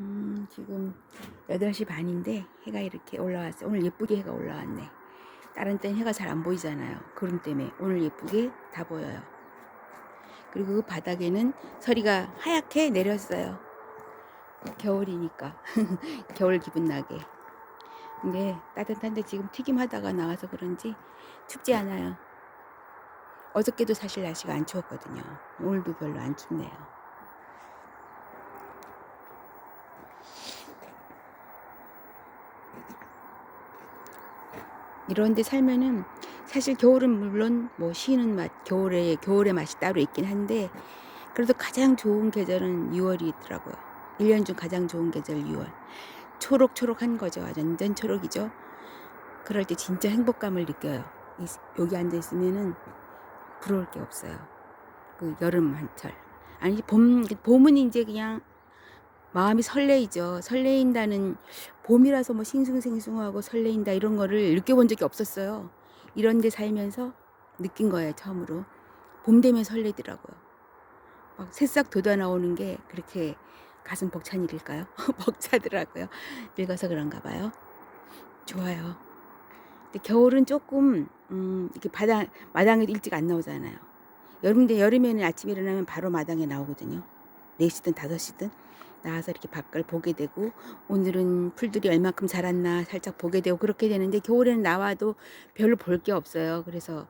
음, 지금 8시 반인데 해가 이렇게 올라왔어요. 오늘 예쁘게 해가 올라왔네. 다른 때는 해가 잘 안 보이잖아요. 구름 때문에. 오늘 예쁘게 다 보여요. 그리고 그 바닥에는 서리가 하얗게 내렸어요. 겨울이니까. 겨울 기분 나게. 근데 따뜻한데 지금 튀김하다가 나와서 그런지 춥지 않아요. 어저께도 사실 날씨가 안 추웠거든요. 오늘도 별로 안 춥네요. 이런 데 살면은 사실 겨울은 물론 뭐 쉬는 맛, 겨울에 겨울의 맛이 따로 있긴 한데 그래도 가장 좋은 계절은 6월이 있더라고요. 1년 중 가장 좋은 계절 6월. 초록초록한 거죠. 완전 초록이죠. 그럴 때 진짜 행복감을 느껴요. 이- 여기 앉아 있으면은 부러울 게 없어요. 그 여름 한철. 아니 봄 봄은 이제 그냥 마음이 설레이죠. 설레인다는 봄이라서 뭐 싱숭생숭하고 설레인다 이런 거를 느껴본 적이 없었어요. 이런 데 살면서 느낀 거예요, 처음으로. 봄 되면 설레더라고요. 막 새싹 돋아 나오는 게 그렇게 가슴 벅찬 일일까요? 벅차더라고요. 늙어서 그런가 봐요. 좋아요. 근데 겨울은 조금 음, 이렇게 바닥 마당에 일찍 안 나오잖아요. 여름인데 여름에는 아침에 일어나면 바로 마당에 나오거든요. 4시든 5시든 나와서 이렇게 밖을 보게 되고 오늘은 풀들이 얼마큼 자랐나 살짝 보게 되고 그렇게 되는데 겨울에는 나와도 별로 볼 게 없어요. 그래서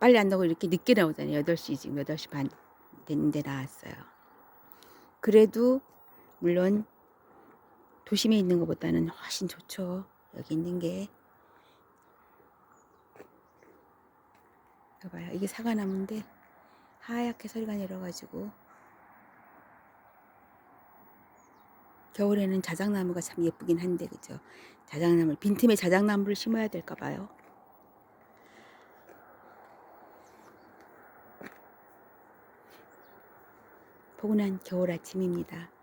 빨리 안 나오고 이렇게 늦게 나오잖아요. 8시 지금 8시 반 됐는데 나왔어요. 그래도 물론 도심에 있는 것보다는 훨씬 좋죠. 여기 있는 게. 봐요. 이게 사과나무인데 하얗게 소리가 내려가지고 겨울에는 자작나무가 참 예쁘긴 한데 그죠? 자작나무 빈틈에 자작나무를 심어야 될까 봐요. 포근한 겨울 아침입니다.